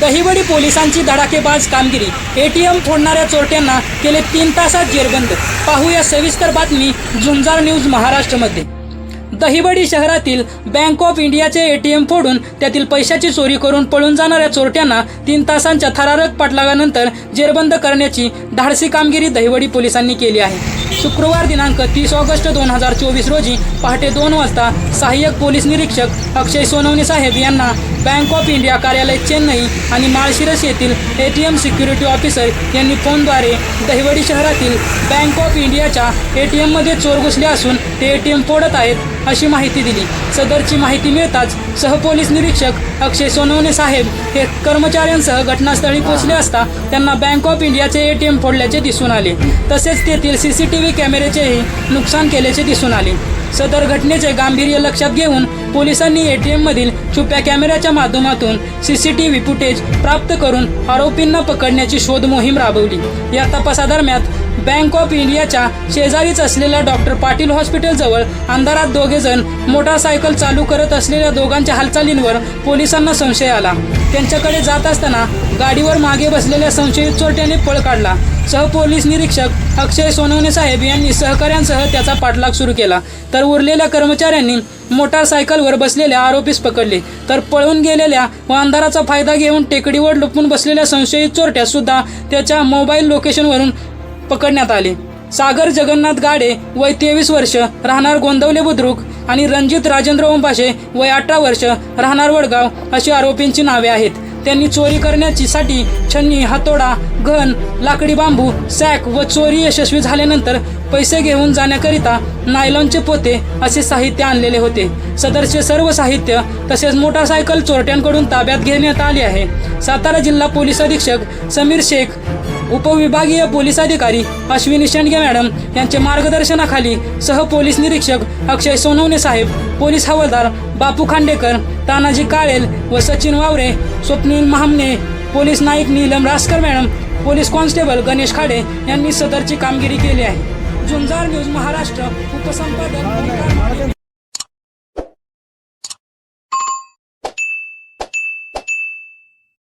दहिवडी पोलिसांची धडाकेबाज कामगिरी. एटीएम फोडणाऱ्या चोरट्यांना केले तीन तासात जेरबंद. पाहूया सविस्तर बातमी झुंजार न्यूज महाराष्ट्रमध्ये. दहिवडी शहरातील बँक ऑफ इंडियाचे एटीएम फोडून त्यातील पैशाची चोरी करून पळून जाणाऱ्या चोरट्यांना तीन तासांच्या थरारक पाठलागानंतर जेरबंद करण्याची धाडसी कामगिरी दहिवडी पोलिसांनी केली आहे. शुक्रवार दिनांक तीस ऑगस्ट दोन हजार चोवीस रोजी पहाटे दोन वाजता सहाय्यक पोलीस निरीक्षक अक्षय सोनवणे साहेब यांना बँक ऑफ इंडिया कार्यालय चेन्नई आणि माळशिरस येथील A T M security officer यांनी फोनद्वारे दहिवडी शहरातील बँक ऑफ इंडियाच्या ए टी एममध्ये चोर घुसले असून ते ए टी एम फोडत आहेत. अशी माहिती दिली. सदरची माहिती मिळताच सहपोलीस निरीक्षक अक्षय सोनवणे साहेब हे कर्मचाऱ्यांसह घटनास्थळी पोहोचले असता त्यांना बँक ऑफ इंडियाचे ए टी एम फोडल्याचे दिसून आले. तसेच तेथील सी सी टी व्ही कॅमेऱ्याचेही नुकसान केल्याचे दिसून आले. सदर घटनेचे गांभीर्य लक्षात घेऊन पोलिसांनी ए टी एममधील छुप्या कॅमेऱ्याच्या माध्यमातून C C T V footage प्राप्त करून आरोपींना पकडण्याची शोध मोहीम राबवली. या तपासादरम्यान बँक ऑफ इंडियाच्या शेजारीच असलेल्या डॉक्टर पाटील हॉस्पिटलजवळ अंधारात दोघे जण मोटारसायकल चालू करत असलेल्या दोघांच्या हालचालींवर पोलिसांना संशय आला. त्यांच्याकडे जात असताना गाडीवर मागे बसलेल्या संशयित चोरट्याने पळ काढला. सहपोलीस निरीक्षक अक्षय सोनवणे साहेब यांनी सहकाऱ्यांसह त्याचा पाठलाग सुरू केला. तर उरलेल्या कर्मचाऱ्यांनी मोटारसायकलवर बसलेल्या आरोपीस पकडले. तर पळून गेलेल्या व अंधाराचा फायदा घेऊन टेकडीवर लुपून बसलेल्या संशयित चोरट्या सुद्धा त्याच्या मोबाईल लोकेशनवरून पकडण्यात आले. सागर जगन्नाथ गाडे वय तेवीस वर्ष राहणार गोंदवले बुद्रुक आणि रणजित राजेंद्र ओंबाशे वय अठरा वर्ष राहणार वडगाव अशी आरोपींची नावे आहेत. त्यांनी चोरी करण्याची साठी छन्नी हातोडा घन लाकडी बांबू सॅक व चोरी यशस्वी झाल्यानंतर पैसे घेऊन जाण्याकरिता नायलॉनचे पोते असे साहित्य आणलेले होते. सदरचे सर्व साहित्य तसेच मोटारसायकल चोरट्यांकडून ताब्यात घेण्यात आले आहे. सातारा जिल्हा पोलीस अधीक्षक समीर शेख उपविभागीय पोलीस अधिकारी अश्विनी शेंडगे मॅडम यांच्या मार्गदर्शनाखाली सह पोलीस निरीक्षक अक्षय सोनवणे साहेब पोलीस हवालदार बापू खांडेकर तानाजी काळेल व Sachin Vaware Swapnil Mahamane police Naik Neelam Raskar madam police constable Ganesh Khade यांनी सदरची कामगिरी केली आहे. झुंजार न्यूज महाराष्ट्र उपसंपादक